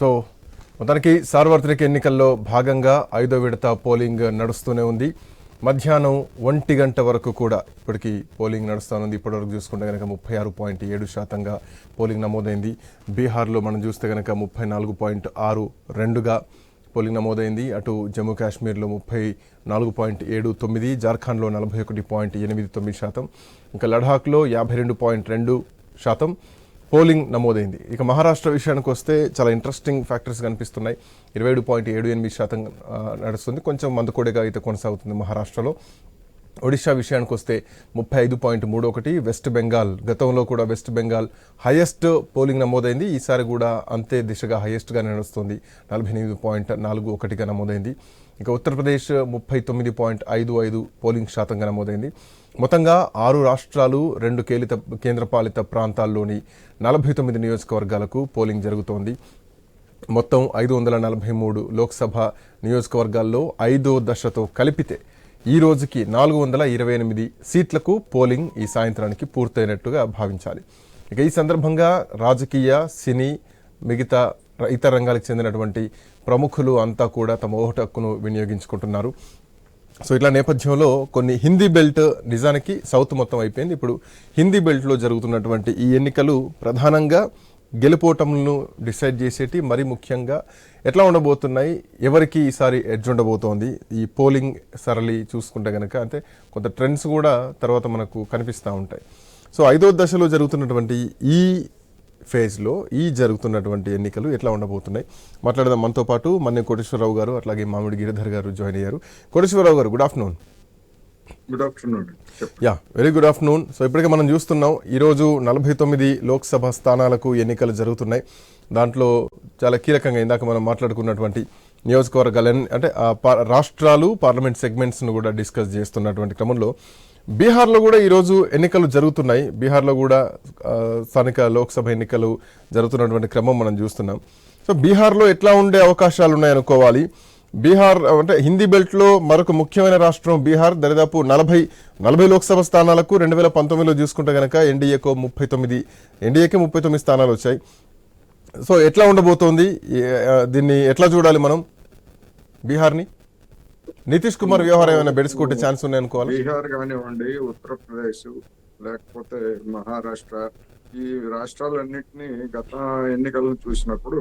So మొత్తానికి సార్వత్రిక ఎన్నికల్లో భాగంగా ఐదో విడత పోలింగ్ నడుస్తూనే ఉంది. మధ్యాహ్నం ఒంటి గంట వరకు కూడా ఇప్పటికీ పోలింగ్ నడుస్తానుంది ఇప్పటివరకు చూసుకుంటే కనుక ముప్పై ఆరు పాయింట్ ఏడు శాతంగా పోలింగ్ నమోదైంది. బీహార్లో మనం చూస్తే కనుక ముప్పై నాలుగు పాయింట్ ఆరు రెండుగా పోలింగ్ నమోదైంది. అటు జమ్మూ కాశ్మీర్లో ముప్పై నాలుగు పాయింట్ ఏడు తొమ్మిది జార్ఖండ్లో నలభై ఒకటి పాయింట్ ఎనిమిది తొమ్మిది శాతం ఇంకా లడాఖ్లో యాభై రెండు పాయింట్ రెండు శాతం పోలింగ్ నమోదైంది. ఇక మహారాష్ట్ర విషయానికి వస్తే చాలా ఇంట్రెస్టింగ్ ఫ్యాక్టర్స్ కనిపిస్తున్నాయి. ఇరవై ఏడు పాయింట్ ఏడు ఎనిమిది శాతం నడుస్తుంది. కొంచెం మందుకోడిగా అయితే కొనసాగుతుంది మహారాష్ట్రలో. ఒడిషా విషయానికి వస్తే ముప్పై ఐదు పాయింట్ మూడు ఒకటి వెస్ట్ బెంగాల్ గతంలో కూడా వెస్ట్ బెంగాల్ హయెస్ట్ పోలింగ్ నమోదైంది. ఈసారి కూడా అంతే దిశగా హైయెస్ట్గా నడుస్తుంది. నలభై ఎనిమిది పాయింట్ నాలుగు ఒకటిగా నమోదైంది. ఇక ఉత్తరప్రదేశ్ ముప్పై తొమ్మిది పాయింట్ ఐదు ఐదు పోలింగ్ శాతంగా నమోదైంది. మొత్తంగా ఆరు రాష్ట్రాలు రెండు కేలిత కేంద్రపాలిత ప్రాంతాల్లోని నలభై తొమ్మిది నియోజకవర్గాలకు పోలింగ్ జరుగుతోంది. మొత్తం ఐదు వందల నలభై మూడు లోక్సభ నియోజకవర్గాల్లో ఐదో దశతో కలిపితే ఈ రోజుకి నాలుగు వందల ఇరవై ఎనిమిది సీట్లకు పోలింగ్ ఈ సాయంత్రానికి పూర్తయినట్టుగా భావించాలి. ఇక ఈ సందర్భంగా రాజకీయ సినీ మిగతా ఇతర రంగాలకు చెందినటువంటి ప్రముఖులు అంతా కూడా తమ ఓటు హక్కును వినియోగించుకుంటున్నారు. సో ఇట్లా నేపథ్యంలో కొన్ని హిందీ బెల్ట్ నిజానికి సౌత్ మొత్తం అయిపోయింది. ఇప్పుడు హిందీ బెల్ట్లో జరుగుతున్నటువంటి ఈ ఎన్నికలు ప్రధానంగా గెలుపోటములను డిసైడ్ చేసేటి మరి ముఖ్యంగా ఎట్లా ఉండబోతున్నాయి? ఎవరికి ఈసారి ఎడ్జ్ ఉండబోతోంది? ఈ పోలింగ్ సరళి చూసుకుంటే కనుక అంటే కొంత ట్రెండ్స్ కూడా తర్వాత మనకు కనిపిస్తూ ఉంటాయి. సో ఐదో దశలో జరుగుతున్నటువంటి ఈ ఫేజ్లో ఈ జరుగుతున్నటువంటి ఎన్నికలు ఎట్లా ఉండబోతున్నాయి? మాట్లాడదాం మనతో పాటు మన్నే కోటేశ్వరరావు గారు అట్లాగే మామిడి గిరిధర్ గారు జాయిన్ అయ్యారు. కోటేశ్వరరావు గారు good afternoon. Good afternoon yeah very good afternoon so ఇప్పటికే మనం చూస్తున్నాం ఈరోజు నలభై తొమ్మిది లోక్సభ స్థానాలకు ఎన్నికలు జరుగుతున్నాయి. దాంట్లో చాలా కీలకంగా ఇందాక మనం మాట్లాడుకున్నటువంటి నియోజకవర్గాలని అంటే రాష్ట్రాలు పార్లమెంట్ సెగ్మెంట్స్ను కూడా డిస్కస్ చేస్తున్నటువంటి క్రమంలో బీహార్లో కూడా ఈరోజు ఎన్నికలు జరుగుతున్నాయి. బీహార్లో కూడా స్థానిక లోక్సభ ఎన్నికలు జరుగుతున్నటువంటి క్రమం మనం చూస్తున్నాం. సో బీహార్లో ఎట్లా ఉండే అవకాశాలు ఉన్నాయనుకోవాలి బీహార్ అంటే హిందీ బెల్ట్లో మరొక ముఖ్యమైన రాష్ట్రం బీహార్ దరిదాపు నలభై నలభై లోక్సభ స్థానాలకు రెండు వేల పంతొమ్మిదిలో చూసుకుంటే కనుక ఎన్డీఏకు ముప్పై తొమ్మిది ఎన్డీఏకి ముప్పై తొమ్మిది స్థానాలు వచ్చాయి. సో ఎట్లా ఉండబోతోంది? దీన్ని ఎట్లా చూడాలి మనం? బీహార్ని? నితీష్ కుమార్ వ్యవహారం ఏమైనా బెడుచుకుంటే ఛాన్స్ ఉన్నాయనుకోవాలి బీహార్ కానివ్వండి ఉత్తరప్రదేశ్ లేకపోతే మహారాష్ట్ర ఈ రాష్ట్రాలన్నింటినీ గత ఎన్నికలను చూసినప్పుడు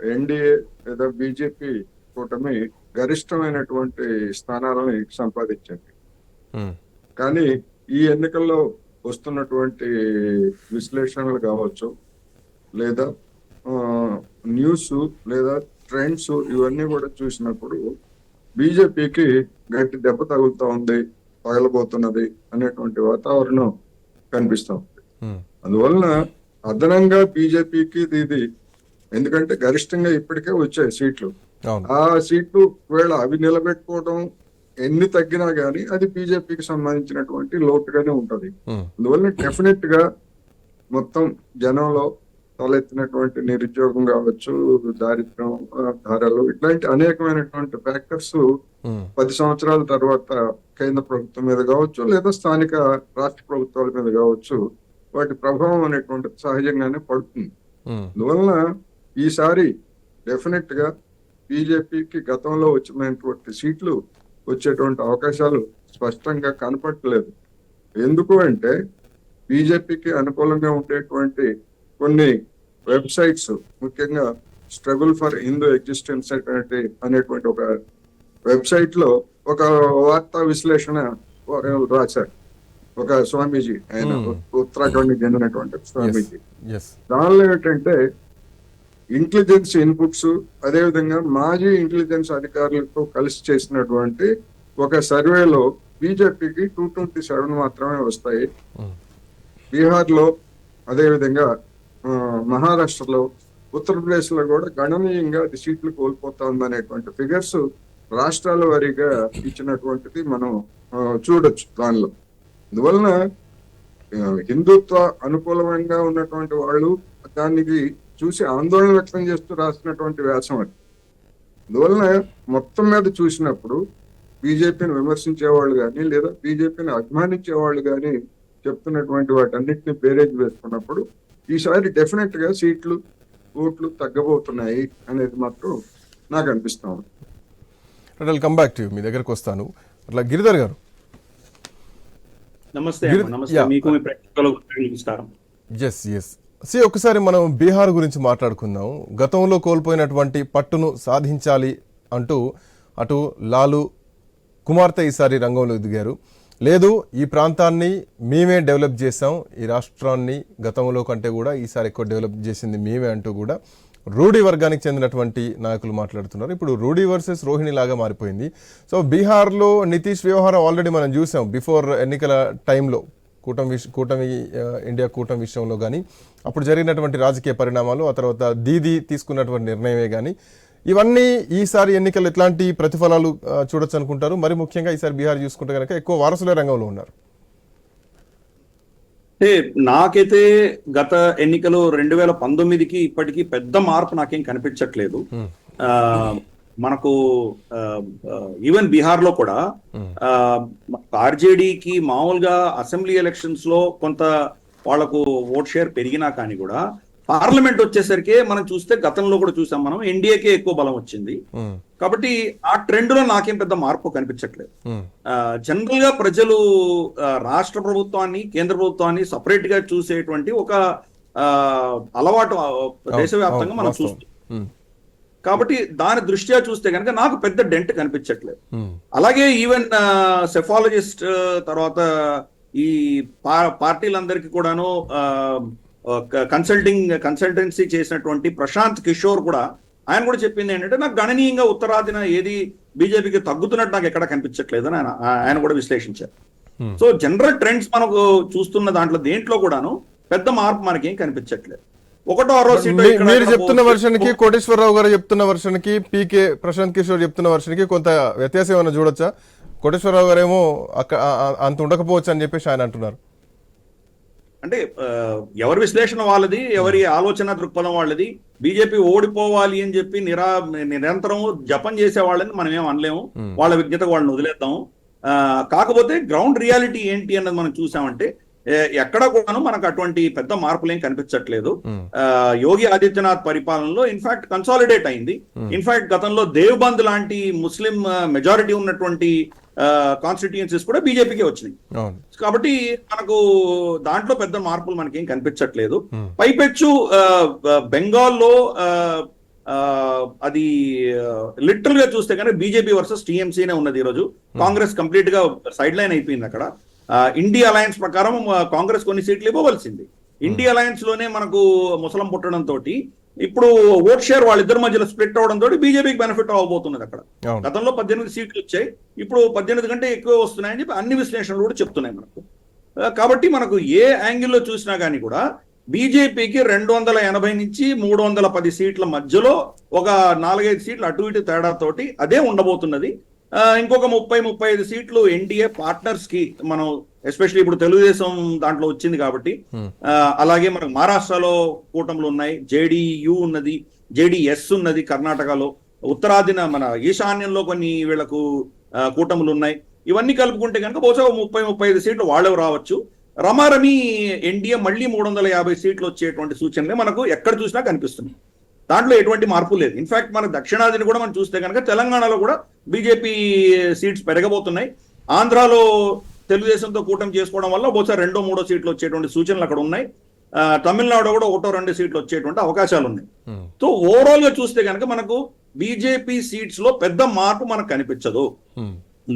ఎన్డీఏ లేదా బీజేపీ కూటమి గరిష్టమైనటువంటి స్థానాలని సంపాదించింది. ఉమ్, కానీ ఈ ఎన్నికల్లో వస్తున్నటువంటి విశ్లేషణలు కావచ్చు లేదా న్యూస్ లేదా ట్రెండ్స్ ఇవన్నీ కూడా చూసినప్పుడు బీజేపీకి గట్టి దెబ్బ తగులుతా ఉంది పగలబోతున్నది అనేటువంటి వాతావరణం కనిపిస్తా ఉంది. అందువలన అదనంగా బీజేపీకి ఇది ఎందుకంటే గరిష్టంగా ఇప్పటికే వచ్చాయి సీట్లు. ఆ సీట్లు ఒకవేళ అవి నిలబెట్టుకోవడం ఎన్ని తగ్గినా గానీ అది బీజేపీకి సంబంధించినటువంటి లోటుగానే ఉంటది. అందువల్ల డెఫినెట్గా మొత్తం జనంలో తలెత్తినటువంటి నిరుద్యోగం కావచ్చు దారిద్ర్యం ధరలు ఇట్లాంటి అనేకమైనటువంటి ఫ్యాక్టర్స్ పది సంవత్సరాల తర్వాత కేంద్ర ప్రభుత్వం మీద కావచ్చు లేదా స్థానిక రాష్ట్ర ప్రభుత్వాల మీద కావచ్చు వాటి ప్రభావం అనేటువంటిది సహజంగానే పడుతుంది. అందువలన ఈసారి డెఫినెట్గా బీజేపీకి గతంలో వచ్చినటువంటి సీట్లు వచ్చేటువంటి అవకాశాలు స్పష్టంగా కనపడలేదు ఎందుకు అంటే బీజేపీకి అనుకూలంగా ఉండేటువంటి కొన్ని వెబ్సైట్స్ ముఖ్యంగా స్ట్రగుల్ ఫర్ హిందూ ఎగ్జిస్టెన్స్ అనేటువంటి అనేటువంటి ఒక వెబ్సైట్లో ఒక వార్తా విశ్లేషణ రాశారు. ఒక స్వామీజీ ఆయన Hmm. ఉత్తరాఖండ్ చెందినటువంటి స్వామీజీ. దానిలో ఏంటంటే ఇంటెలిజెన్స్ ఇన్పుట్స్ అదేవిధంగా మాజీ ఇంటెలిజెన్స్ అధికారులతో కలిసి చేసినటువంటి ఒక సర్వేలో బీజేపీకి టూ ట్వంటీ సెవెన్ మాత్రమే వస్తాయి. ఉమ్, బీహార్లో అదేవిధంగా మహారాష్ట్రలో ఉత్తరప్రదేశ్లో కూడా గణనీయంగా సీట్లు కోల్పోతా ఉందనేటువంటి ఫిగర్స్ రాష్ట్రాల వారీగా ఇచ్చినటువంటిది మనం చూడొచ్చు దానిలో. అందువలన హిందుత్వ అనుకూలంగా ఉన్నటువంటి వాళ్ళు దానికి చూసి ఆందోళన వ్యక్తం చేస్తూ రాసినటువంటి వ్యాసం అది. అందువలన మొత్తం మీద చూసినప్పుడు బీజేపీని విమర్శించే వాళ్ళు కానీ లేదా బీజేపీని అభిమానించే వాళ్ళు కానీ చెప్తున్నటువంటి వాటన్నిటిని బేరేజ్ వేసుకున్నప్పుడు ఈసారి డెఫినెట్గా సీట్లు ఓట్లు తగ్గబోతున్నాయి అనేది మాత్రం నాకు అనిపిస్తా ఉంది. కమ్ బ్యాక్ టు మీ దగ్గరకు వస్తాను. అట్లా గిరిధర్ గారు. నమస్తే. నమస్తే. మీకు మీ ప్రేక్షకులకు నమస్కారం. ఎస్ ఎస్ సి ఒకసారి మనం బీహార్ గురించి మాట్లాడుకుందాం. గతంలో కోల్పోయినటువంటి పట్టును సాధించాలి అంటూ అటు లాలు కుమార్తె ఈసారి రంగంలో దిగారు. లేదు ఈ ప్రాంతాన్ని మేమే డెవలప్ చేసాం ఈ రాష్ట్రాన్ని గతంలో కంటే కూడా ఈసారి ఎక్కువ డెవలప్ చేసింది మేమే అంటూ కూడా రూఢీ వర్గానికి చెందినటువంటి నాయకులు మాట్లాడుతున్నారు. ఇప్పుడు రూడీ వర్సెస్ రోహిణి లాగా మారిపోయింది. సో బీహార్లో నితీష్ వ్యవహారం ఆల్రెడీ మనం చూసాం. బిఫోర్ ఎన్నికల టైంలో కూటమి విష కూటమి ఇండియా కూటమి విషయంలో కానీ అప్పుడు జరిగినటువంటి రాజకీయ పరిణామాలు ఆ తర్వాత దీదీ తీసుకున్నటువంటి నిర్ణయమే కానీ ఇవన్నీ ఈసారి ఎన్నికలు ఎట్లాంటి ప్రతిఫలాలు చూడొచ్చు అనుకుంటారు. మరి ముఖ్యంగా ఈసారి బీహార్ చూసుకుంటే కనుక ఎక్కువ వారసులే రంగంలో ఉన్నారు. అంటే నాకైతే గత ఎన్నికలు రెండు వేల పంతొమ్మిదికి ఇప్పటికీ పెద్ద మార్పు నాకేం కనిపించట్లేదు. మనకు ఈవెన్ బీహార్లో కూడా ఆర్జేడీకి మామూలుగా అసెంబ్లీ ఎలక్షన్స్లో కొంత వాళ్ళకు ఓట్ షేర్ పెరిగినా కానీ కూడా పార్లమెంట్ వచ్చేసరికి మనం చూస్తే గతంలో కూడా చూసాం మనం ఎన్డీఏకే ఎక్కువ బలం వచ్చింది. కాబట్టి ఆ ట్రెండ్లో నాకేం పెద్ద మార్పు కనిపించట్లేదు. జనరల్గా ప్రజలు రాష్ట్ర ప్రభుత్వాన్ని కేంద్ర ప్రభుత్వాన్ని సపరేట్గా చూసేటువంటి ఒక అలవాటు దేశవ్యాప్తంగా మనం. చూస్తాం కాబట్టి దాని దృష్ట్యా చూస్తే కనుక నాకు పెద్ద డెంట్ కనిపించట్లేదు. ఉమ్, అలాగే ఈవెన్ సెఫాలజిస్ట్ తర్వాత ఈ పార్టీలందరికీ కూడాను కన్సల్టింగ్ కన్సల్టెన్సీ చేసినటువంటి ప్రశాంత్ కిషోర్ కూడా ఆయన కూడా చెప్పింది ఏంటంటే నాకు గణనీయంగా ఉత్తరాదిన ఏది బీజేపీకి తగ్గుతున్నట్టు నాకు ఎక్కడ కనిపించట్లేదు అని ఆయన ఆయన కూడా విశ్లేషించారు. Hmm. సో జనరల్ ట్రెండ్స్ మనకు చూస్తున్న దాంట్లో దేంట్లో కూడాను పెద్ద మార్పు మనకేం కనిపించట్లేదు. ఒకటో ఆరో సీటు మీరు చెప్తున్న పోతే- వర్షన్కి కోటేశ్వరరావు గారు చెప్తున్న వర్షన్కి పీకే ప్రశాంత్ కిషోర్ చెప్తున్న వర్షన్కి కొంత వ్యత్యాసం ఏమైనా చూడొచ్చా? కోటేశ్వరరావు గారు ఏమో అంత ఉండకపోవచ్చు అని చెప్పేసి ఆయన అంటున్నారు. అంటే ఎవరి విశ్లేషణ వాళ్ళది ఎవరి ఆలోచన దృక్పథం వాళ్ళది బీజేపీ ఓడిపోవాలి అని చెప్పి నిరా నిరంతరం జపం చేసే వాళ్ళని మనం ఏం అనలేము. వాళ్ళ విజ్ఞతకు వాళ్ళని వదిలేద్దాం కాకపోతే గ్రౌండ్ రియాలిటీ ఏంటి అన్నది మనం చూసామంటే ఎక్కడ కూడాను మనకు అటువంటి పెద్ద మార్పులు ఏం కనిపించట్లేదు యోగి ఆదిత్యనాథ్ పరిపాలనలో ఇన్ఫాక్ట్ కన్సాలిడేట్ అయింది. ఇన్ఫాక్ట్ గతంలో దేవ్బంద్ లాంటి ముస్లిం మెజారిటీ ఉన్నటువంటి కాన్స్టిట్యుయెన్సీస్ కూడా బీజేపీకి వచ్చినాయి. కాబట్టి మనకు దాంట్లో పెద్ద మార్పులు మనకేం కనిపించట్లేదు. పైపెచ్చు బెంగాల్లో అది లిటరల్గా చూస్తే కనుక బీజేపీ వర్సెస్ టీఎంసీనే ఉన్నది ఈరోజు. కాంగ్రెస్ కంప్లీట్గా సైడ్ లైన్ అయిపోయింది అక్కడ. ఇండియా అలయన్స్ ప్రకారం కాంగ్రెస్ కొన్ని సీట్లు ఇవ్వవలసింది. ఇండియా అలయన్స్లోనే మనకు ముసలం పుట్టడం తోటి ఇప్పుడు ఓట్ షేర్ వాళ్ళిద్దరి మధ్యలో స్ప్లిట్ అవడం తోటి బీజేపీకి బెనిఫిట్ అవ్వబోతున్నది అక్కడ. గతంలో పద్దెనిమిది సీట్లు వచ్చాయి. ఇప్పుడు పద్దెనిమిది కంటే ఎక్కువ వస్తున్నాయని చెప్పి అన్ని విశ్లేషణలు కూడా చెప్తున్నాయి మనకు. కాబట్టి మనకు ఏ యాంగిల్లో చూసినా కానీ కూడా బీజేపీకి రెండు వందల ఎనభై నుంచి మూడు వందల పది సీట్ల మధ్యలో ఒక నాలుగైదు సీట్లు అటు ఇటు తేడాతోటి అదే ఉండబోతున్నది. ఇంకొక ముప్పై ముప్పై ఐదు సీట్లు ఎన్డీఏ పార్ట్నర్స్కి మనం ఎస్పెషల్లీ ఇప్పుడు తెలుగుదేశం దాంట్లో వచ్చింది కాబట్టి Hmm. అలాగే మనకు మహారాష్ట్రలో కూటములు ఉన్నాయి. జేడీయూ ఉన్నది జేడీఎస్ ఉన్నది కర్ణాటకలో ఉత్తరాదిన మన ఈశాన్యంలో కొన్ని వీళ్ళకు కూటములు ఉన్నాయి. ఇవన్నీ కలుపుకుంటే కనుక బహుశా ముప్పై ముప్పై ఐదు సీట్లు వాళ్ళవి రావచ్చు. రమారమి ఎన్డీఏ మళ్ళీ మూడు వందల యాభై సీట్లు వచ్చేటువంటి సూచనలే మనకు ఎక్కడ చూసినా కనిపిస్తుంది దాంట్లో ఎటువంటి మార్పు లేదు. ఇన్ఫాక్ట్ మన దక్షిణాదిని కూడా మనం చూస్తే కనుక తెలంగాణలో కూడా బీజేపీ సీట్స్ పెరగబోతున్నాయి. ఆంధ్రాలో తెలుగుదేశంతో కూటమి చేసుకోవడం వల్ల బహుశా రెండో మూడో సీట్లు వచ్చేటువంటి సూచనలు అక్కడ ఉన్నాయి. తమిళనాడు కూడా ఒకటో రెండు సీట్లు వచ్చేటువంటి అవకాశాలు ఉన్నాయి. ఉమ్, సో ఓవరాల్గా చూస్తే కనుక మనకు బీజేపీ సీట్స్లో పెద్ద మార్పు మనకు కనిపించదు.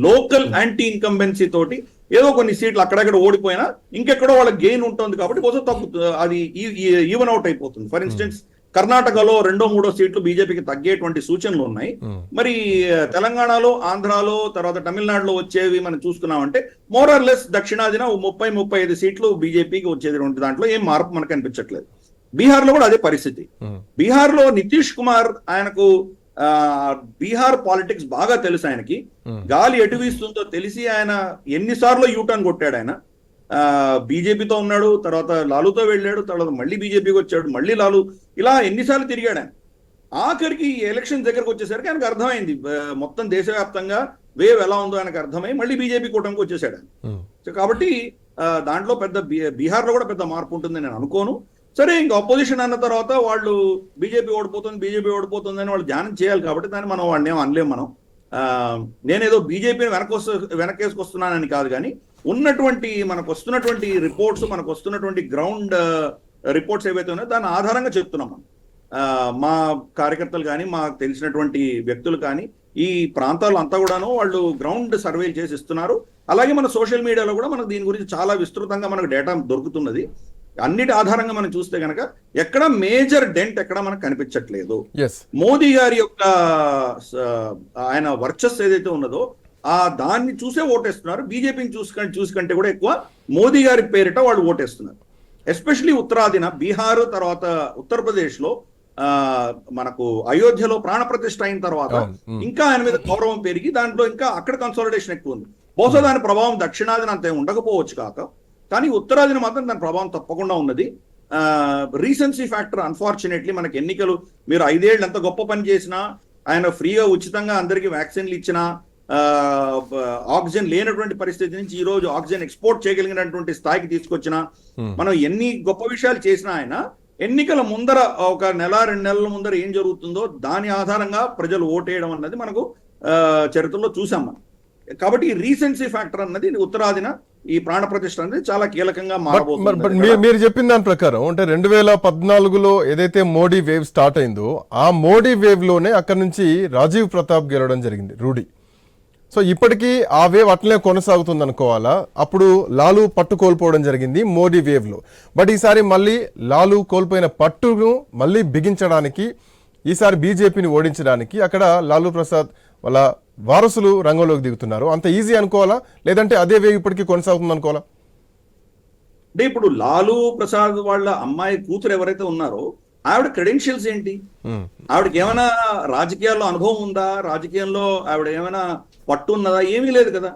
లోకల్ యాంటీ ఇన్కంబెన్సీ తోటి ఏదో కొన్ని సీట్లు అక్కడక్కడ ఓడిపోయినా ఇంకెక్కడో వాళ్ళ గెయిన్ ఉంటుంది కాబట్టి బహుశా తగ్గు అది ఈవెన్ అవుట్ అయిపోతుంది. ఫర్ ఇన్స్టెన్స్ కర్ణాటకలో రెండో మూడో సీట్లు బీజేపీకి తగ్గేటువంటి సూచనలు ఉన్నాయి. మరి తెలంగాణలో ఆంధ్రాలో తర్వాత తమిళనాడులో వచ్చేవి మనం చూసుకున్నామంటే మోర్ ఆర్ లెస్ దక్షిణాదిన ముప్పై ముప్పై ఐదు సీట్లు బీజేపీకి వచ్చేటువంటి దాంట్లో ఏం మార్పు మనకు కనిపించట్లేదు బీహార్లో కూడా అదే పరిస్థితి. ఉమ్, బీహార్లో నితీష్ కుమార్ ఆయనకు ఆ, బీహార్ పాలిటిక్స్ బాగా తెలుసు ఆయనకి. గాలి ఎటు వీస్తుందో తెలిసి ఆయన ఎన్నిసార్లు యూటర్న్ కొట్టాడు ఆయన. బీజేపీతో ఉన్నాడు తర్వాత లాలుతో వెళ్ళాడు తర్వాత మళ్ళీ బీజేపీకి వచ్చాడు మళ్ళీ లాలు. ఇలా ఎన్నిసార్లు తిరిగాడు ఆయన. ఆఖరికి ఎలక్షన్ దగ్గరకు వచ్చేసరికి ఆయనకు అర్థమైంది. మొత్తం దేశవ్యాప్తంగా వేవ్ ఎలా ఉందో ఆయనకు అర్థమై మళ్ళీ బీజేపీ కూటమికి వచ్చేసాడు ఆయన. కాబట్టి దాంట్లో పెద్ద బీహార్లో కూడా పెద్ద మార్పు ఉంటుందని నేను అనుకోను. సరే ఇంకా అపోజిషన్ అన్న తర్వాత వాళ్ళు బీజేపీ ఓడిపోతుంది బీజేపీ ఓడిపోతుంది అని వాళ్ళు ధ్యానం చేయాలి కాబట్టి దాన్ని మనం వాళ్ళని ఏం అనలేం మనం. నేనేదో బీజేపీని వెనకొస్తు వెనకేసుకొస్తున్నానని కాదు కానీ ఉన్నటువంటి మనకు వస్తున్నటువంటి రిపోర్ట్స్ మనకు వస్తున్నటువంటి గ్రౌండ్ రిపోర్ట్స్ ఏవైతే ఉన్నాయో దాని ఆధారంగా చెప్తున్నాం మనం. మా కార్యకర్తలు కానీ మాకు తెలిసినటువంటి వ్యక్తులు కానీ ఈ ప్రాంతాలు అంతా కూడాను వాళ్ళు గ్రౌండ్ సర్వేలు చేసి ఇస్తున్నారు. అలాగే మన సోషల్ మీడియాలో కూడా మనకు దీని గురించి చాలా విస్తృతంగా మనకు డేటా దొరుకుతున్నది. అన్నిటి ఆధారంగా మనం చూస్తే కనుక ఎక్కడ మేజర్ డెంట్ ఎక్కడ మనకు కనిపించట్లేదు. మోదీ గారి యొక్క ఆయన వర్చస్ ఏదైతే ఉన్నదో ఆ దాన్ని చూసే ఓటేస్తున్నారు. బీజేపీని చూసుకంటే చూసుకంటే కూడా ఎక్కువ మోదీ గారి పేరిట వాళ్ళు ఓటేస్తున్నారు. ఎస్పెషలీ ఉత్తరాదిన బీహార్ తర్వాత ఉత్తరప్రదేశ్లో ఆ మనకు అయోధ్యలో ప్రాణ ప్రతిష్ఠ అయిన తర్వాత. ఇంకా ఆయన మీద గౌరవం పెరిగి దాంట్లో ఇంకా అక్కడ కన్సాలిడేషన్ ఎక్కువ ఉంది. బహుశా దాని ప్రభావం దక్షిణాదిన అంత ఉండకపోవచ్చు కాక కానీ ఉత్తరాదిన మాత్రం దాని ప్రభావం తప్పకుండా ఉన్నది. రీసెన్సీ ఫ్యాక్టర్ అన్ఫార్చునేట్లీ మనకి ఎన్నికలు మీరు ఐదేళ్ళు ఎంత గొప్ప పని చేసినా ఆయన ఫ్రీగా ఉచితంగా అందరికీ వ్యాక్సిన్లు ఇచ్చినా ఆక్సిజన్ లేనటువంటి పరిస్థితి నుంచి ఈ రోజు ఆక్సిజన్ ఎక్స్పోర్ట్ చేయగలిగినటువంటి స్థాయికి తీసుకొచ్చిన. మనం ఎన్ని గొప్ప విషయాలు చేసినా ఆయన ఎన్నికల ముందర ఒక నెల రెండు నెలల ముందర ఏం జరుగుతుందో దాని ఆధారంగా ప్రజలు ఓటేయడం అన్నది మనకు చరిత్రలో చూసాం మనం. కాబట్టి ఈ రీసెన్సీ ఫ్యాక్టర్ అన్నది ఉత్తరాదిన ఈ ప్రాణ ప్రతిష్ఠ అనేది చాలా కీలకంగా మారబోతుంది. మీరు చెప్పిన దాని ప్రకారం అంటే రెండు వేల పద్నాలుగులో ఏదైతే మోడీ వేవ్ స్టార్ట్ అయిందో ఆ మోడీ వేవ్లోనే అక్కడ నుంచి రాజీవ్ ప్రతాప్ గెలవడం జరిగింది రూఢి సో ఇప్పటికీ ఆ వేవ్ అట్లనే కొనసాగుతుంది అనుకోవాలా అప్పుడు లాలు పట్టు కోల్పోవడం జరిగింది మోడీ వేవ్లో బట్ ఈసారి మళ్ళీ లాలు కోల్పోయిన పట్టును మళ్ళీ బిగించడానికి ఈసారి బీజేపీని ఓడించడానికి అక్కడ లాలు ప్రసాద్ వాళ్ళ వారసులు రంగంలోకి దిగుతున్నారు. అంత ఈజీ అనుకోవాలా? లేదంటే అదే వేవ్ ఇప్పటికీ కొనసాగుతుంది అనుకోవాలా అంటే ఇప్పుడు లాలు ప్రసాద్ వాళ్ళ అమ్మాయి కూతురు ఎవరైతే ఉన్నారో ఆవిడ క్రెడెన్షియల్స్ ఏంటి? ఆవిడకి ఏమైనా రాజకీయాల్లో అనుభవం ఉందా? రాజకీయంలో ఆవిడ ఏమైనా పట్టు ఉన్నదా ఏమీ లేదు కదా.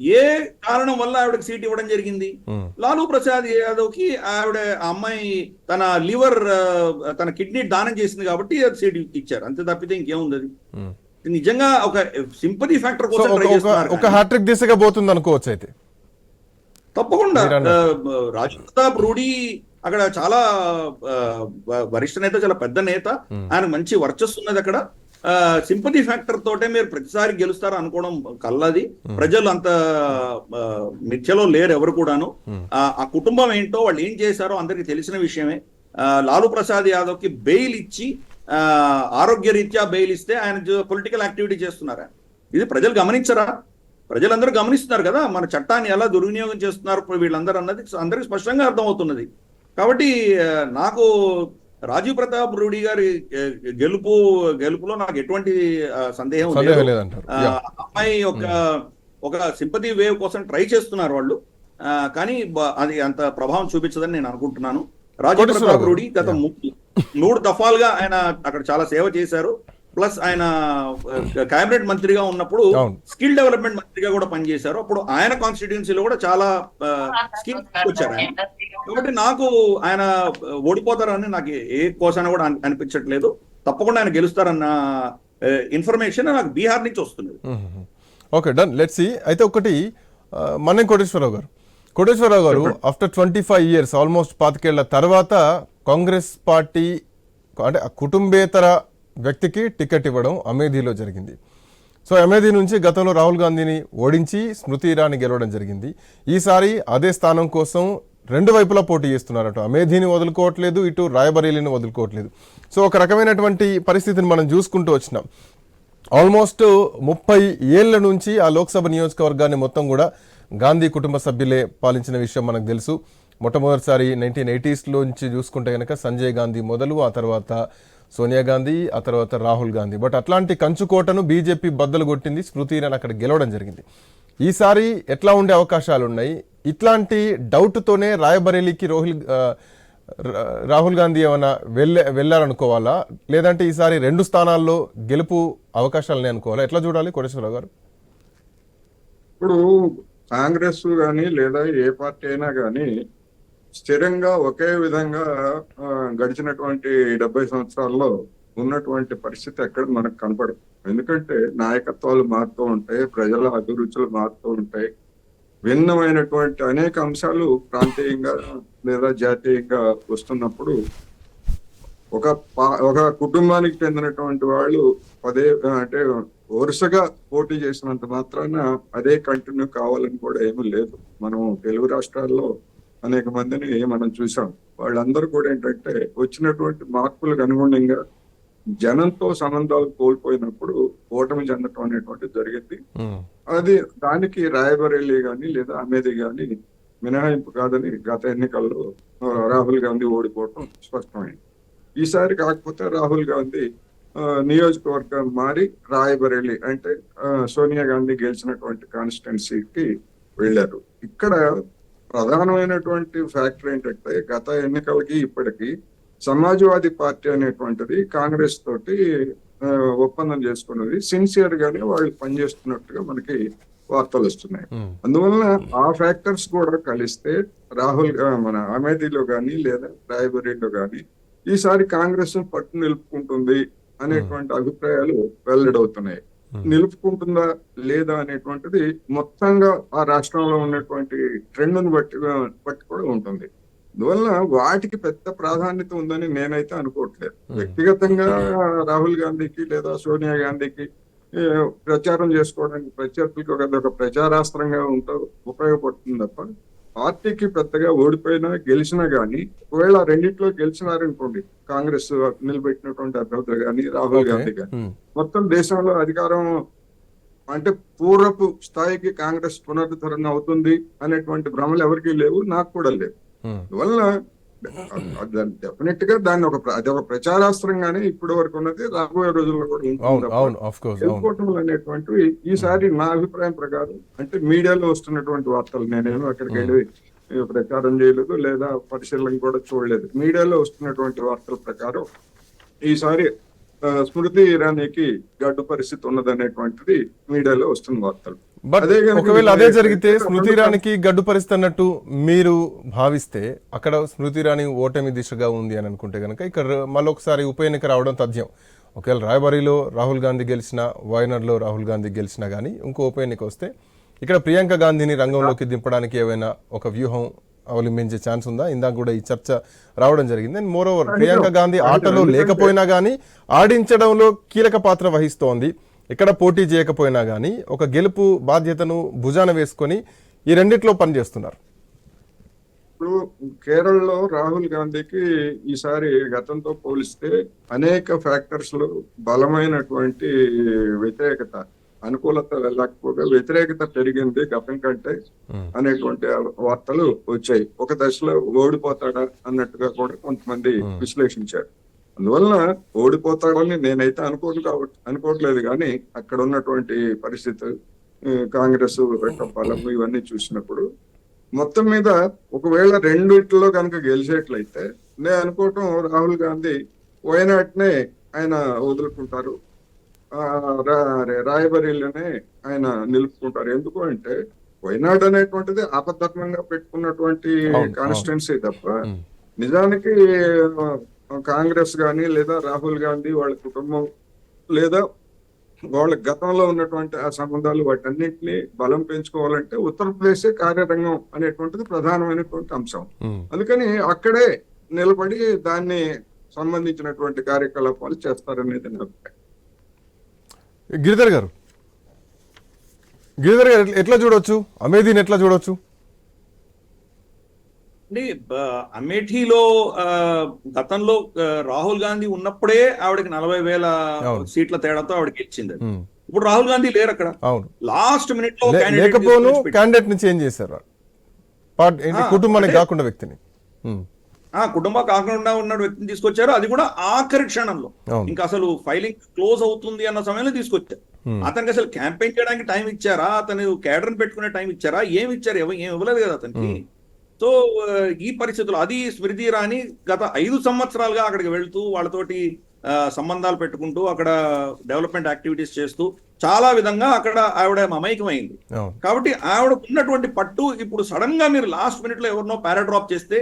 ఏ కారణం వల్ల ఆవిడకి సీట్ ఇవ్వడం జరిగింది. లాలూ ప్రసాద్ యాదవ్కి ఆవిడ అమ్మాయి తన లివర్ తన కిడ్నీ దానం చేసింది కాబట్టి సీట్ ఇచ్చారు. అంతే తప్పితే ఇంకేముంది అది? నిజంగా ఒక సింపతి ఫ్యాక్టర్ కోసం ఒక- ట్రై ఒక చేస్తున్నారు ఒక కానీ. హ్యాట్రిక్ దిశగా పోతుంది అనుకోవచ్చు అయితే. తప్పకుండా. మీరన్న- ఆ, రాజ్ ప్రతాప్ రూఢీ అక్కడ చాలా ఆ, వ- వరిష్ఠ నేత చాలా పెద్ద నేత. ఆయన మంచి వర్చస్సు ఉన్నది అక్కడ. సింపతి ఫ్యాక్టర్ తోటే మీరు ప్రతిసారి గెలుస్తారు అనుకోవడం కల్లది ప్రజలు అంత మిథ్యలో లేరు ఎవరు కూడాను. ఆ కుటుంబం ఏంటో వాళ్ళు ఏం చేశారో అందరికీ తెలిసిన విషయమే. లాలూ ప్రసాద్ యాదవ్కి బెయిల్ ఇచ్చి ఆరోగ్య రీత్యా బెయిల్ ఇస్తే ఆయన పొలిటికల్ యాక్టివిటీ చేస్తున్నారు. ఇది ప్రజలు గమనించరా? ప్రజలందరూ గమనిస్తున్నారు కదా మన చట్టాన్ని ఎలా దుర్వినియోగం చేస్తున్నారు వీళ్ళందరూ అన్నది అందరికి స్పష్టంగా అర్థమవుతున్నది. కాబట్టి నాకు రాజీవ్ ప్రతాప్ రూఢి గారి గెలుపు గెలుపులో నాకు ఎటువంటి సందేహం లేదు. అమ్మాయి ఒక ఒక సింపతి వేవ్ కోసం ట్రై చేస్తున్నారు వాళ్ళు. కానీ అది అంత ప్రభావం చూపించదని నేను అనుకుంటున్నాను. రాజీవ్ ప్రతాప్. రూఢి గత మూడు దఫాలుగా ఆయన అక్కడ చాలా సేవ చేశారు. ప్లస్ ఆయన కేబినెట్ మంత్రిగా ఉన్నప్పుడు. స్కిల్ డెవలప్మెంట్ మంత్రిగా కూడా పనిచేశారు. అప్పుడు ఆయన కాన్స్టిట్యున్సీలో కూడా చాలా స్కీమ్స్ వచ్చారు ఆయన. కాబట్టి నాకు ఆయన ఓడిపోతారని నాకు ఏ కోసాన కూడా అన్- అనిపించట్లేదు. తప్పకుండా ఆయన గెలుస్తారన్న ఇన్ఫర్మేషన్ నాకు బీహార్ నుంచి వస్తుంది. Okay done. లెట్ సి అయితే ఒకటి ఆ, మన్నం కోటేశ్వరరావు గారు. కోటేశ్వరరావు గారు after twenty five years almost పాతికేళ్ళ తర్వాత కాంగ్రెస్ పార్టీ అంటే ఆ కుటుంబేతర వ్యక్తికి టికెట్ ఇవ్వడం అమేధీలో జరిగింది. సో అమేధీ నుంచి గతంలో రాహుల్ గాంధీని ఓడించి స్మృతి ఇరానీ గెలవడం జరిగింది. ఈసారి అదే స్థానం కోసం రెండు వైపులా పోటీ చేస్తున్నారట. అమేధీని వదులుకోవట్లేదు ఇటు రాయబరేలీని వదులుకోవట్లేదు. సో ఒక రకమైనటువంటి పరిస్థితిని మనం చూసుకుంటూ వచ్చినాం. ఆల్మోస్ట్ ముప్పై ఏళ్ళ నుంచి ఆ లోక్సభ నియోజకవర్గాన్ని మొత్తం కూడా గాంధీ కుటుంబ సభ్యులే పాలించిన విషయం మనకు తెలుసు. మొట్టమొదటిసారి నైన్టీన్ ఎయిటీస్లోంచి చూసుకుంటే కనుక సంజయ్ గాంధీ మొదలు ఆ తర్వాత సోనియా గాంధీ ఆ తర్వాత రాహుల్ గాంధీ. బట్ అట్లాంటి కంచుకోటను బీజేపీ బద్దలు కొట్టింది స్మృతి ఇరానీ అక్కడ గెలవడం జరిగింది. ఈసారి ఎట్లా ఉండే అవకాశాలు ఉన్నాయి? ఇట్లాంటి డౌట్తోనే రాయబరేలీకి రోహిల్ రాహుల్ గాంధీ ఏమైనా వెళ్ళే వెళ్ళారనుకోవాలా? లేదంటే ఈసారి రెండు స్థానాల్లో గెలుపు అవకాశాలని అనుకోవాలా ఎట్లా చూడాలి కోటేశ్వరరావు గారు? ఇప్పుడు కాంగ్రెస్ కానీ లేదా ఏ పార్టీ అయినా కానీ స్థిరంగా ఒకే విధంగా గడిచినటువంటి డెబ్బై సంవత్సరాల్లో ఉన్నటువంటి పరిస్థితి ఎక్కడ మనకు కనపడదు. ఎందుకంటే నాయకత్వాలు మారుతూ ఉంటాయి ప్రజల అభిరుచులు మారుతూ ఉంటాయి. భిన్నమైనటువంటి అనేక అంశాలు ప్రాంతీయంగా లేదా జాతీయంగా వస్తున్నప్పుడు ఒక పా- ఒక కుటుంబానికి చెందినటువంటి వాళ్ళు పదే అంటే వరుసగా పోటీ చేసినంత మాత్రాన అదే కంటిన్యూ కావాలని కూడా ఏమీ లేదు. మనం తెలుగు రాష్ట్రాల్లో అనేక మందిని మనం చూసాం. వాళ్ళందరూ కూడా ఏంటంటే వచ్చినటువంటి మార్పులకు అనుగుణంగా జనంతో సంబంధాలు కోల్పోయినప్పుడు ఓటమి చెందటం అనేటువంటిది జరిగింది. అది దానికి రాయబరేలీ గాని లేదా అమేది గాని మినహాయింపు కాదని గత ఎన్నికల్లో రాహుల్ గాంధీ ఓడిపోవటం స్పష్టమైంది. ఈసారి కాకపోతే రాహుల్ గాంధీ నియోజకవర్గం మారి రాయబరేలీ అంటే సోనియా గాంధీ గెలిచినటువంటి కాన్స్టిట్యున్సీకి వెళ్ళారు. ఇక్కడ ప్రధానమైనటువంటి ఫ్యాక్టర్ ఏంటంటే గత ఎన్నికలకి ఇప్పటికి సమాజ్వాదీ పార్టీ అనేటువంటిది కాంగ్రెస్ తోటి ఒప్పందం చేసుకున్నది. సిన్సియర్ గానే వాళ్ళు పనిచేస్తున్నట్టుగా మనకి వార్తలు వస్తున్నాయి. అందువలన ఆ ఫ్యాక్టర్స్ కూడా కలిస్తే రాహుల్ గా- మన అమేథీలో గాని లేదా రాయబరేలీలో గాని ఈసారి కాంగ్రెస్ పట్టు నిలుపుకుంటుంది అనేటువంటి అభిప్రాయాలు వెల్లడవుతున్నాయి. నిలుపుకుంటుందా లేదా అనేటువంటిది మొత్తంగా ఆ రాష్ట్రంలో ఉన్నటువంటి ట్రెండ్ను బట్టి బట్టి కూడా ఉంటుంది. అందువల్ల వాటికి పెద్ద ప్రాధాన్యత ఉందని నేనైతే అనుకోవట్లేదు. వ్యక్తిగతంగా రాహుల్ గాంధీకి లేదా సోనియా గాంధీకి ప్రచారం చేసుకోవడానికి ప్రత్యర్థులకు ఒక ఒక ప్రచారాస్త్రంగా ఉంటూ ఉపయోగపడుతుంది తప్ప పార్టీకి పెద్దగా ఓడిపోయినా గెలిచినా గానీ ఒకవేళ రెండిట్లో గెలిచినారనుకోండి కాంగ్రెస్ నిలబెట్టినటువంటి అభ్యర్థులు గాని రాహుల్. గాంధీ గాని మొత్తం దేశంలో అధికారం అంటే పూర్వపు స్థాయికి కాంగ్రెస్ పునరుద్ధరణ అవుతుంది అనేటువంటి భ్రమలు ఎవరికీ లేవు నాకు కూడా లేవు. అందువల్ల డెఫినెట్గా దాన్ని ఒక అది ఒక ప్రచారాస్త్రంగానే ఇప్పటి వరకు ఉన్నది. రాబోయే రోజుల్లో కూడా ఉంటుంది అనేటువంటివి ఈసారి నా అభిప్రాయం ప్రకారం అంటే మీడియాలో వస్తున్నటువంటి వార్తలు నేనేమో అక్కడికి వెళ్ళి ప్రచారం చేయలేదు లేదా పరిశీలన కూడా చూడలేదు. మీడియాలో వస్తున్నటువంటి వార్తల ప్రకారం ఈసారి స్మృతి ఇరానీకి గడ్డు పరిస్థితి ఉన్నదనేటువంటిది మీడియాలో వస్తున్న వార్తలు. బట్ ఒకవేళ అదే జరిగితే స్మృతి ఇరానీకి గడ్డు పరిస్థితి అన్నట్టు మీరు భావిస్తే అక్కడ స్మృతి ఇరానీ ఓటమి దిశగా ఉంది అని అనుకుంటే కనుక ఇక్కడ మళ్ళొకసారి ఉప ఎన్నిక రావడం తథ్యం. ఒకవేళ రాయబరీలో రాహుల్ గాంధీ గెలిచినా వాయనాడ్లో రాహుల్ గాంధీ గెలిచినా కానీ ఇంకో ఉప ఎన్నిక వస్తే ఇక్కడ ప్రియాంక గాంధీని రంగంలోకి దింపడానికి ఏమైనా ఒక వ్యూహం అవలంబించే ఛాన్స్ ఉందా? ఇందాక కూడా ఈ చర్చ రావడం జరిగింది. And more over Priyanka Gandhi ఆటలో లేకపోయినా కానీ ఆడించడంలో కీలక పాత్ర వహిస్తోంది. ఇక్కడ పోటీ చేయకపోయినా కానీ ఒక గెలుపు బాధ్యతను భుజాన వేసుకొని ఈ రెండిట్లో పనిచేస్తున్నారు. ఇప్పుడు కేరళలో రాహుల్ గాంధీకి ఈసారి గతంతో పోలిస్తే అనేక ఫ్యాక్టర్స్లో బలమైనటువంటి వ్యతిరేకత అనుకూలత వెళ్ళకపోగా వ్యతిరేకత పెరిగింది గతం కంటే అనేటువంటి వార్తలు వచ్చాయి. ఒక దశలో ఓడిపోతాడా అన్నట్టుగా కూడా కొంతమంది విశ్లేషించారు. అందువలన ఓడిపోతాడని నేనైతే అనుకోను కాబట్టి అనుకోవట్లేదు కానీ అక్కడ ఉన్నటువంటి పరిస్థితి కాంగ్రెస్ బలం ఇవన్నీ చూసినప్పుడు మొత్తం మీద ఒకవేళ రెండిట్లో కనుక గెలిచేట్లయితే నేను అనుకోవటం రాహుల్ గాంధీ వయనాట్నే ఆయన వదులుకుంటారు. ఆ, రా- రా- రాయబరేలీలోనే ఆయన నిలుపుకుంటారు. ఎందుకు అంటే వయనాడ్ అనేటువంటిది ఆపద్ధర్మంగా పెట్టుకున్నటువంటి కాన్స్టిట్యున్సీ తప్ప. నిజానికి కాంగ్రెస్ గాని లేదా రాహుల్ గాంధీ వాళ్ళ కుటుంబం లేదా వాళ్ళ గతంలో ఉన్నటువంటి ఆ సంబంధాలు వాటన్నింటినీ బలం పెంచుకోవాలంటే ఉత్తరప్రదేశ్ కార్యరంగం అనేటువంటిది ప్రధానమైనటువంటి అంశం. అందుకని అక్కడే నిలబడి దాన్ని సంబంధించినటువంటి కార్యకలాపాలు చేస్తారనేది నా అభిప్రాయం. గిరిధర్ గారు గిరిధర్ గారు ఎట్లా- చూడొచ్చు? అమేధీని ఎట్లా చూడొచ్చు? అంటే అమేఠీలో గతంలో రాహుల్ గాంధీ ఉన్నప్పుడే ఆవిడకి నలభై వేల. సీట్ల తేడాతో ఆవిడ గెలిచింది. ఇప్పుడు రాహుల్ గాంధీ లేరు అక్కడ లాస్ట్ మినిట్లో లేకపోను. క్యాండిడేట్ని చేంజ్ చేశారు కుటుంబానికి కాకుండా వ్యక్తిని. ఆ కుటుంబం కాకుండా ఉన్న వ్యక్తిని తీసుకొచ్చారు. అది కూడా ఆఖరి క్షణంలో. ఇంకా అసలు ఫైలింగ్ క్లోజ్ అవుతుంది అన్న సమయంలో తీసుకొచ్చారు. అతనికి అసలు క్యాంపెయిన్ చేయడానికి టైం ఇచ్చారా? అతను కేడర్ పెట్టుకునే టైం ఇచ్చారా? ఏమి ఇచ్చారు? ఏం ఇవ్వలేదు కదా అతనికి. సో ఈ పరిస్థితుల్లో అది స్మృతి ఇరానీ గత ఐదు సంవత్సరాలుగా అక్కడికి వెళ్తూ వాళ్ళతోటి సంబంధాలు పెట్టుకుంటూ అక్కడ డెవలప్మెంట్ యాక్టివిటీస్ చేస్తూ చాలా విధంగా అక్కడ ఆవిడ మమైకమైంది. కాబట్టి ఆవిడ ఉన్నటువంటి పట్టు ఇప్పుడు సడన్గా మీరు లాస్ట్ మినిట్లో ఎవరినో పారాడ్రాప్ చేస్తే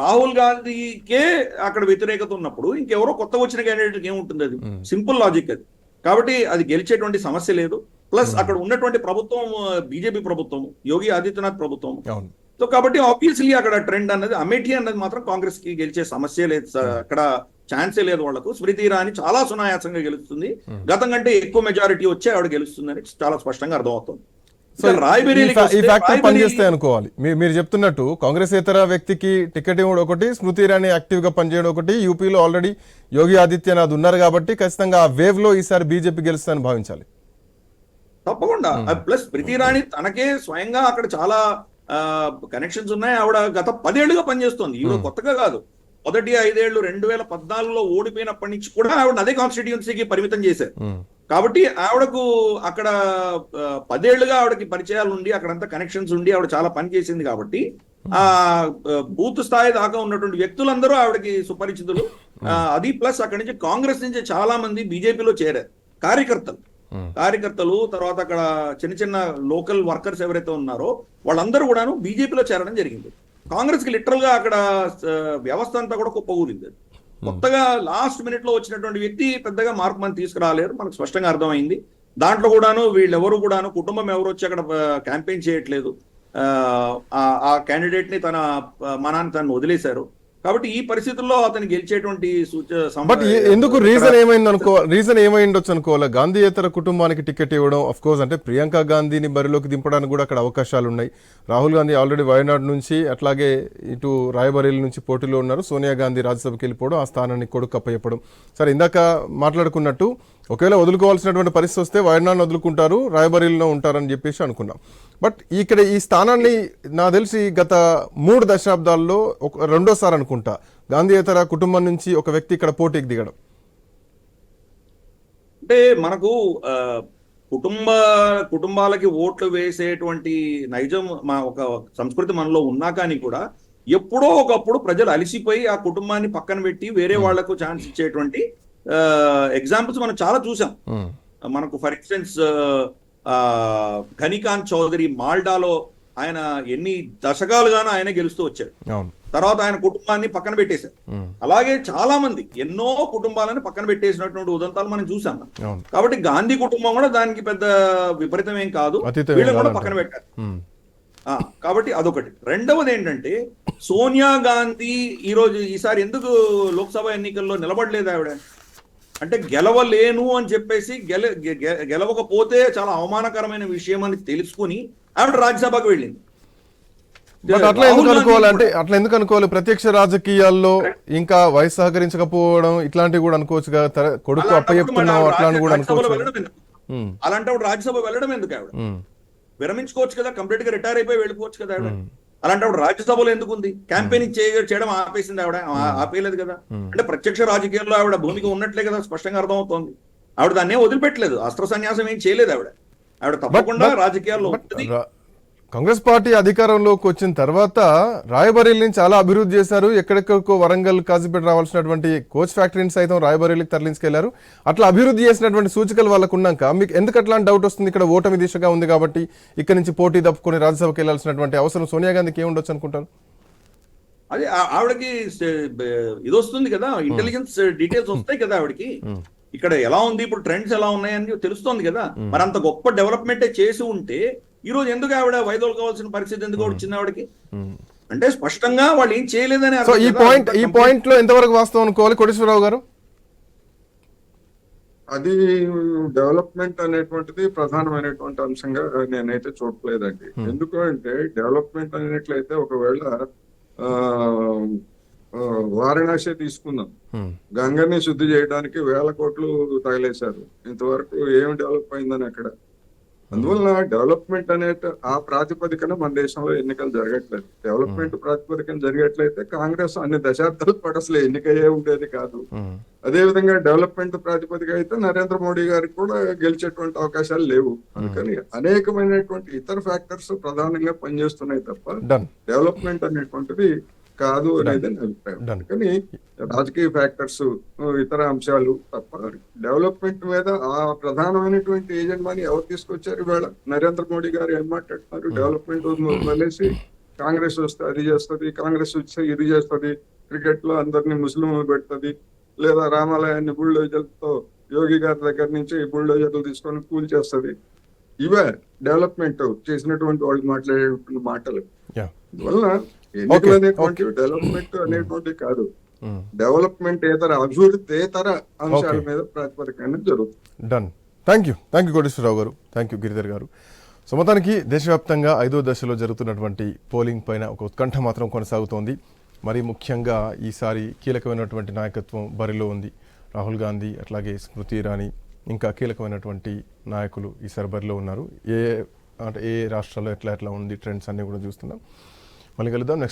రాహుల్ గాంధీకే అక్కడ వ్యతిరేకత ఉన్నప్పుడు ఇంకెవరో కొత్త వచ్చిన క్యాండిడేట్ ఏముంటుంది అది? సింపుల్ లాజిక్ అది. కాబట్టి అది గెలిచేటువంటి సమస్య లేదు. ప్లస్ అక్కడ ఉన్నటువంటి ప్రభుత్వం బీజేపీ ప్రభుత్వం యోగి ఆదిత్యనాథ్ ప్రభుత్వం సో కాబట్టి ఆబ్వియస్లీ అక్కడ ట్రెండ్ అన్నది అమేఠీ అన్నది మాత్రం కాంగ్రెస్కి గెలిచే సమస్య లేదు సార్. అక్కడ ఛాన్సే లేదు వాళ్ళకు స్మృతి ఇరానీ చాలా సునాయాసంగా గెలుస్తుంది. గతం కంటే ఎక్కువ మెజారిటీ వచ్చి ఆవిడ గెలుస్తుందని చాలా స్పష్టంగా అర్థమవుతుంది. ఈ ఫ్యాక్టర్ పనిచేస్తాయి అనుకోవాలి. మీరు మీరు చెప్తున్నట్టు కాంగ్రెస్ ఇతర వ్యక్తికి టికెట్ ఇవ్వడం ఒకటి స్మృతి ఇరానీ యాక్టివ్గా పనిచేయడం ఒకటి యూపీలో ఆల్రెడీ యోగి ఆదిత్యనాథ్ ఉన్నారు కాబట్టి ఖచ్చితంగా ఆ వేవ్లో ఈసారి బీజేపీ గెలుస్తుందని భావించాలి. తప్పకుండా. ప్లస్ స్మృతి ఇరానీ తనకే స్వయంగా అక్కడ చాలా కనెక్షన్స్ ఉన్నాయి. ఆవిడ గత పదేళ్ళుగా పనిచేస్తుంది. ఈవిడ కొత్తగా కాదు. మొదటి ఐదేళ్ళు రెండు వేల పద్నాలుగులో ఓడిపోయినప్పటి నుంచి కూడా ఆవిడ అదే కాన్స్టిట్యున్సీకి పరిమితం చేశారు. కాబట్టి ఆవిడకు అక్కడ పదేళ్ళుగా ఆవిడకి పరిచయాలు ఉండి అక్కడంతా కనెక్షన్స్ ఉండి ఆవిడ చాలా పని చేసింది కాబట్టి ఆ బూత్ స్థాయి దాకా ఉన్నటువంటి వ్యక్తులందరూ ఆవిడకి సుపరిచితులు. అది ప్లస్ అక్కడి నుంచి కాంగ్రెస్ నుంచి చాలా మంది బీజేపీలో చేరారు. కార్యకర్తలు. కార్యకర్తలు తర్వాత అక్కడ చిన్న చిన్న లోకల్ వర్కర్స్ ఎవరైతే ఉన్నారో వాళ్ళందరూ కూడాను బీజేపీలో చేరడం జరిగింది. కాంగ్రెస్కి లిటరల్గా అక్కడ వ్యవస్థ అంతా కూడా కుప్పకూలింది. కొత్తగా లాస్ట్ మినిట్లో వచ్చినటువంటి వ్యక్తి పెద్దగా మార్పు మనం తీసుకురాలేరు మనకు స్పష్టంగా అర్థమైంది. దాంట్లో కూడాను వీళ్ళెవరు కూడాను కుటుంబం ఎవరు వచ్చి అక్కడ క్యాంపెయిన్ చేయట్లేదు. ఆ, ఆ- క్యాండిడేట్ని తన మనాన్ని తను వదిలేశారు. కాబట్టి ఈ పరిస్థితుల్లో అతను గెలిచేటువంటి బట్ ఎందుకు రీజన్ ఏమైంది అనుకో రీజన్ ఏమైండొచ్చు అనుకోవాలి? గాంధీయేతర కుటుంబానికి టికెట్ ఇవ్వడం అఫ్ కోర్స్ అంటే ప్రియాంక గాంధీని బరిలోకి దింపడానికి కూడా అక్కడ అవకాశాలు ఉన్నాయి. రాహుల్ గాంధీ ఆల్రెడీ వయనాడు నుంచి అట్లాగే ఇటు రాయబరేలి నుంచి పోటీలో ఉన్నారు. సోనియా గాంధీ రాజ్యసభకి వెళ్ళిపోవడం ఆ స్థానాన్ని కొడుకు అప్పయ్యప్పడం సరే ఇందాక మాట్లాడుకున్నట్టు ఒకవేళ వదులుకోవాల్సినటువంటి పరిస్థితి వస్తే వయనాడుని వదులుకుంటారు రాయబరేలిలో ఉంటారని చెప్పేసి అనుకున్నాం. బట్ ఇక్కడ ఈ స్థానాన్ని నాకు తెలిసి గత మూడు దశాబ్దాల్లో ఒక రెండోసారి అనుకుంటా. గాంధీయేతర కుటుంబం నుంచి ఒక వ్యక్తి ఇక్కడ పోటీకి దిగడం. అంటే మనకు కుటుంబ కుటుంబాలకి ఓట్లు వేసేటువంటి నైజం మా ఒక సంస్కృతి మనలో ఉన్నా కానీ కూడా ఎప్పుడో ఒకప్పుడు ప్రజలు అలిసిపోయి ఆ కుటుంబాన్ని పక్కన పెట్టి వేరే వాళ్ళకు ఛాన్స్ ఇచ్చేటువంటి ఎగ్జాంపుల్స్ మనం చాలా చూసాం. మనకు ఫర్ ఇన్స్టెన్స్ ఘనికాంత్ చౌదరి మాల్డాలో ఆయన ఎన్ని దశకాలుగానో ఆయన గెలుస్తూ వచ్చాడు. తర్వాత ఆయన కుటుంబాన్ని పక్కన పెట్టేశారు. అలాగే చాలా మంది ఎన్నో కుటుంబాలను పక్కన పెట్టేసినటువంటి ఉదంతాలు మనం చూసాం కాబట్టి గాంధీ కుటుంబం కూడా దానికి పెద్ద విపరీతం ఏం కాదు వీళ్ళని కూడా. పక్కన పెట్టారు. కాబట్టి అదొకటి. రెండవది ఏంటంటే సోనియా గాంధీ ఈ రోజు ఈసారి ఎందుకు లోక్సభ ఎన్నికల్లో నిలబడలేదు ఆవిడ? అంటే గెలవలేను అని చెప్పేసి గెల గెలవకపోతే చాలా అవమానకరమైన విషయం అని తెలుసుకుని ఆవిడ రాజ్యసభకు వెళ్ళింది. అట్లా ఎందుకు అనుకోవాలి అంటే అట్లా ఎందుకు అనుకోవాలి? ప్రత్యక్ష రాజకీయాల్లో ఇంకా వయసు సహకరించకపోవడం ఇట్లాంటివి కూడా అనుకోవచ్చు కొడుకు అలాంటప్పుడు అప్పచెప్తున్నాం మరి అట్లా కూడా అనుకోవచ్చు అలాంటప్పుడు రాజ్యసభ వెళ్ళడం ఎందుకు ఆవిడ? విరమించుకోవచ్చు కదా కంప్లీట్గా రిటైర్ అయిపోయి వెళ్ళిపోవచ్చు కదా ఆవిడ. అలాంటప్పుడు రాజ్యసభలో ఎందుకు ఉంది క్యాంపెయినింగ్ చేయడం ఆపేసింది ఆవిడ. ఆపేయలేదు కదా. అంటే ప్రత్యక్ష రాజకీయాల్లో ఆవిడ భూమిక ఉన్నట్లే కదా స్పష్టంగా అర్థమవుతోంది. ఆవిడ దాన్ని వదిలిపెట్టలేదు. అస్త్ర సన్యాసం ఏం చేయలేదు ఆవిడ. ఆవిడ తప్పకుండా రాజకీయాల్లో ఉంటుంది కాంగ్రెస్ పార్టీ అధికారంలోకి వచ్చిన తర్వాత రాయబరేలిని చాలా అభివృద్ధి చేశారు. ఎక్కడెక్కడికో వరంగల్ కాజీపేట రావాల్సినటువంటి కోచ్ ఫ్యాక్టరీని సైతం రాయబరేలికి తరలించుకెళ్ళారు. అట్లా అభివృద్ధి చేసినటువంటి సూచికలు వాళ్ళకు ఉన్నాక మీకు ఎందుకు అట్లాంటి డౌట్ వస్తుంది? ఇక్కడ ఓటమి దిశగా ఉంది కాబట్టి ఇక్కడ నుంచి పోటీ తప్పుకొని రాజ్యసభకి వెళ్ళాల్సినటువంటి అవసరం సోనియా గాంధీకి ఏముండొచ్చు అనుకుంటారు? అదే ఆవిడకి ఇది వస్తుంది కదా. ఇంటెలిజెన్స్ డీటెయిల్స్ వస్తాయి కదా ఆవిడకి. ఇక్కడ ఎలా ఉంది? ఇప్పుడు ట్రెండ్స్ ఎలా ఉన్నాయని తెలుస్తోంది కదా. మరి అంత గొప్ప డెవలప్మెంటే చేసి ఉంటే ఈ రోజు ఎందుకు ఆవిడ వైదొలగవలసిన పరిస్థితి ఎందుకు వచ్చింది ఆవిడకి? అంటే స్పష్టంగా వాళ్ళు ఏం చేయలేదని ఈ. పాయింట్ ఈ పాయింట్లో ఎంతవరకు వాస్తవం అనుకోవాలి కోటేశ్వరరావు గారు? అది డెవలప్మెంట్ అనేటువంటిది ప్రధానమైనటువంటి అంశంగా నేనైతే చూడలేదండి ఎందుకు అంటే డెవలప్మెంట్ అనేట్లయితే ఒకవేళ వారణాసి తీసుకుందాం. గంగని శుద్ధి చేయడానికి వేల కోట్లు తగిలేశారు. ఇంతవరకు ఏం డెవలప్ అయిందని అక్కడ? అందువల్ల డెవలప్మెంట్ అనే ఆ ప్రాతిపదికన మన దేశంలో ఎన్నికలు జరగట్లేదు. డెవలప్మెంట్ ప్రాతిపదికన జరిగట్లయితే కాంగ్రెస్ అన్ని దశాబ్దాల పాటు అసలు ఎన్నికయ్యే ఉండేది కాదు. అదే విధంగా డెవలప్మెంట్ ప్రాతిపదిక అయితే నరేంద్ర మోడీ గారికి కూడా గెలిచేటువంటి అవకాశాలు లేవు. అందుకని అనేకమైనటువంటి ఇతర ఫ్యాక్టర్స్ ప్రధానంగా పనిచేస్తున్నాయి తప్ప డెవలప్మెంట్ అనేటువంటిది కాదు అనేది నా అభిప్రాయం. కానీ రాజకీయ ఫ్యాక్టర్స్ ఇతర అంశాలు తప్ప డెవలప్మెంట్ మీద ఆ ప్రధానమైనటువంటి ఏజెంట్ మనీ ఎవరు తీసుకొచ్చారు ఇవాళ? నరేంద్ర మోడీ గారు ఏం మాట్లాడుతున్నారు? డెవలప్మెంట్ వదిలేసి కాంగ్రెస్ వస్తే అది చేస్తుంది కాంగ్రెస్ వస్తే ఇది చేస్తుంది క్రికెట్లో అందరినీ ముస్లింలు పెడుతుంది లేదా రామాలయాన్ని బుల్డోజర్లతో యోగి గారి దగ్గర నుంచి బుల్డోజర్లు తీసుకొని కూల్ చేస్తుంది. ఇవే డెవలప్మెంట్ చేసినటువంటి వాళ్ళు మాట్లాడేటువంటి మాటలు. యా వల్ల ఎన్నికలు Okay, అనేటువంటివి డెవలప్మెంట్ అనేటువంటి కాదు. మ్మ్. డెవలప్మెంట్ ఏతర అభివృద్ధేతర అంశాల. మీద ప్రాతిపదికన జరుగుతుంది. Done thank you thank you Koteswararao గారు. థ్యాంక్ యూ గిరిధర్ గారు. సో మొత్తానికి దేశవ్యాప్తంగా ఐదో దశలో జరుగుతున్నటువంటి పోలింగ్ పైన ఒక ఉత్కంఠ మాత్రం కొనసాగుతోంది. మరి ముఖ్యంగా ఈసారి కీలకమైనటువంటి నాయకత్వం బరిలో ఉంది. రాహుల్ గాంధీ అట్లాగే స్మృతి ఇరానీ ఇంకా కీలకమైనటువంటి నాయకులు ఈసారి బరిలో ఉన్నారు. ఏ అంటే ఏ రాష్ట్రాల్లో ఎట్లా ఎట్లా ఉంది ట్రెండ్స్ అన్నీ కూడా చూస్తున్నాం. మళ్ళీ కలుద్దాం. నెక్స్ట్